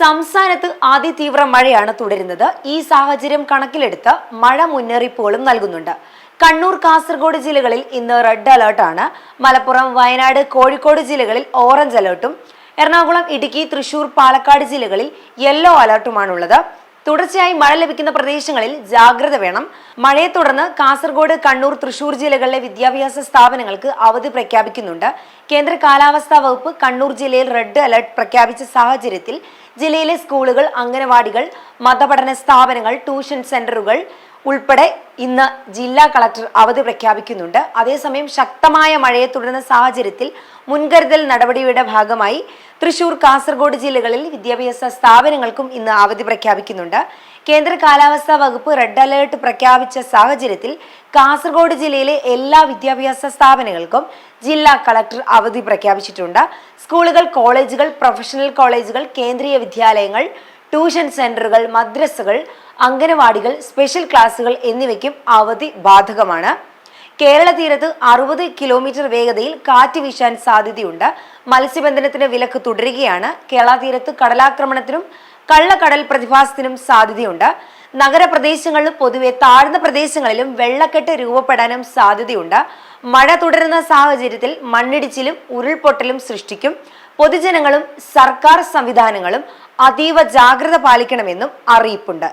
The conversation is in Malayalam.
സംസ്ഥാനത്ത് അതിതീവ്ര മഴയാണ് തുടരുന്നത്. ഈ സാഹചര്യം കണക്കിലെടുത്ത് മഴ മുന്നറിയിപ്പുകളും നൽകുന്നുണ്ട്. കണ്ണൂർ കാസർഗോഡ് ജില്ലകളിൽ ഇന്ന് റെഡ് അലേർട്ടാണ് മലപ്പുറം വയനാട് കോഴിക്കോട് ജില്ലകളിൽ ഓറഞ്ച് അലേർട്ടും. എറണാകുളം ഇടുക്കി തൃശൂർ പാലക്കാട് ജില്ലകളിൽ യെല്ലോ അലേർട്ടുമാണുള്ളത്. തുടർച്ചയായി മഴ ലഭിക്കുന്ന പ്രദേശങ്ങളിൽ ജാഗ്രത വേണം. മഴയെ തുടർന്ന് കാസർഗോഡ് കണ്ണൂർ തൃശൂർ ജില്ലകളിലെ വിദ്യാഭ്യാസ സ്ഥാപനങ്ങൾക്ക് അവധി പ്രഖ്യാപിക്കുന്നുണ്ട്. കേന്ദ്ര കാലാവസ്ഥാ വകുപ്പ് കണ്ണൂർ ജില്ലയിൽ റെഡ് അലർട്ട് പ്രഖ്യാപിച്ച സാഹചര്യത്തിൽ ജില്ലയിലെ സ്കൂളുകൾ അംഗനവാടികൾ മതപഠന സ്ഥാപനങ്ങൾ ട്യൂഷൻ സെന്ററുകൾ ഉൾപ്പെടെ ഇന്ന് ജില്ലാ കളക്ടർ അവധി പ്രഖ്യാപിക്കുന്നുണ്ട്. അതേസമയം ശക്തമായ മഴയെ തുടരുന്ന സാഹചര്യത്തിൽ മുൻകരുതൽ നടപടിയുടെ ഭാഗമായി തൃശൂർ കാസർഗോഡ് ജില്ലകളിൽ വിദ്യാഭ്യാസ സ്ഥാപനങ്ങൾക്കും ഇന്ന് അവധി പ്രഖ്യാപിക്കുന്നുണ്ട്. കേന്ദ്ര കാലാവസ്ഥാ വകുപ്പ് റെഡ് അലേർട്ട് പ്രഖ്യാപിച്ച സാഹചര്യത്തിൽ കാസർഗോഡ് ജില്ലയിലെ എല്ലാ വിദ്യാഭ്യാസ സ്ഥാപനങ്ങൾക്കും ജില്ലാ കളക്ടർ അവധി പ്രഖ്യാപിച്ചിട്ടുണ്ട്. സ്കൂളുകൾ കോളേജുകൾ പ്രൊഫഷണൽ കോളേജുകൾ കേന്ദ്രീയ വിദ്യാലയങ്ങൾ ട്യൂഷൻ സെന്ററുകൾ മദ്രസകൾ അംഗനവാടികൾ സ്പെഷ്യൽ ക്ലാസുകൾ എന്നിവയ്ക്കും അവധി ബാധകമാണ്. കേരള തീരത്ത് അറുപത് കിലോമീറ്റർ വേഗതയിൽ കാറ്റ് വീശാൻ സാധ്യതയുണ്ട്. മത്സ്യബന്ധനത്തിന് വിലക്ക് തുടരുകയാണ്. കേരള തീരത്ത് കടലാക്രമണത്തിനും കള്ളക്കടൽ പ്രതിഭാസത്തിനും സാധ്യതയുണ്ട്. നഗരപ്രദേശങ്ങളിലും പൊതുവെ താഴ്ന്ന പ്രദേശങ്ങളിലും വെള്ളക്കെട്ട് രൂപപ്പെടാനും സാധ്യതയുണ്ട്. മഴ തുടരുന്ന സാഹചര്യത്തിൽ മണ്ണിടിച്ചിലും ഉരുൾപൊട്ടലും സൃഷ്ടിക്കും. പൊതുജനങ്ങളും സർക്കാർ സംവിധാനങ്ങളും അതീവ ജാഗ്രത പാലിക്കണമെന്നും അറിയിപ്പുണ്ട്